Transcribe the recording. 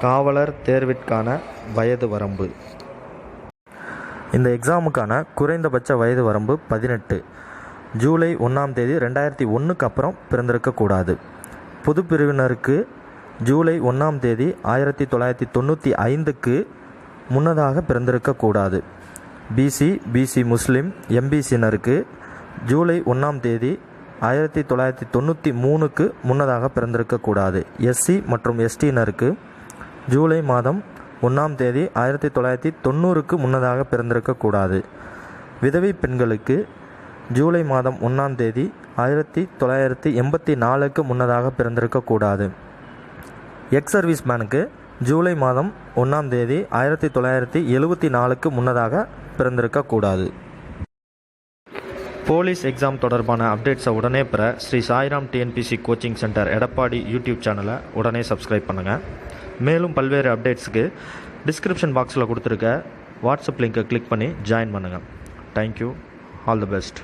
காவலர் தேர்விற்கான வயது வரம்பு. இந்த எக்ஸாமுக்கான குறைந்தபட்ச வயது வரம்பு பதினெட்டு. ஜூலை ஒன்றாம் தேதி ரெண்டாயிரத்தி ஒன்றுக்கு அப்புறம் பிறந்திருக்கக்கூடாது. பொது பிரிவினருக்கு ஜூலை ஒன்றாம் தேதி ஆயிரத்தி தொள்ளாயிரத்தி தொண்ணூற்றி ஐந்துக்கு முன்னதாக பிறந்திருக்கக்கூடாது. பிசி பிசி முஸ்லீம் எம்பிசினருக்கு ஜூலை ஒன்றாம் தேதி ஆயிரத்தி தொள்ளாயிரத்தி தொண்ணூற்றி மூணுக்கு முன்னதாக பிறந்திருக்கக்கூடாது. எஸ்சி மற்றும் எஸ்டியினருக்கு ஜூலை மாதம் ஒன்றாம் தேதி ஆயிரத்தி தொள்ளாயிரத்தி தொண்ணூறுக்கு முன்னதாக பிறந்திருக்கக்கூடாது விதவை பெண்களுக்கு ஜூலை மாதம் ஒன்றாம் தேதி ஆயிரத்தி தொள்ளாயிரத்தி எண்பத்தி நாலுக்கு முன்னதாக பிறந்திருக்கக்கூடாது எக்ஸ் சர்வீஸ் மேனுக்கு ஜூலை மாதம் ஒன்றாம் தேதி ஆயிரத்தி தொள்ளாயிரத்தி எழுபத்தி நாலுக்கு முன்னதாக பிறந்திருக்கக்கூடாது போலீஸ் எக்ஸாம் தொடர்பான அப்டேட்ஸை உடனே பெற Sri Sairam TNPSC coaching centre Edappadi YouTube சேனலை உடனே சப்ஸ்கிரைப் பண்ணுங்கள் மேலும் பல்வேறு அப்டேட்ஸுக்கு டிஸ்கிரிப்ஷன் பாக்ஸில் கொடுத்துருக்க வாட்ஸ்அப் லிங்கை கிளிக் பண்ணி ஜாயின் பண்ணுங்கள் தேங்க்யூ ஆல் தி பெஸ்ட்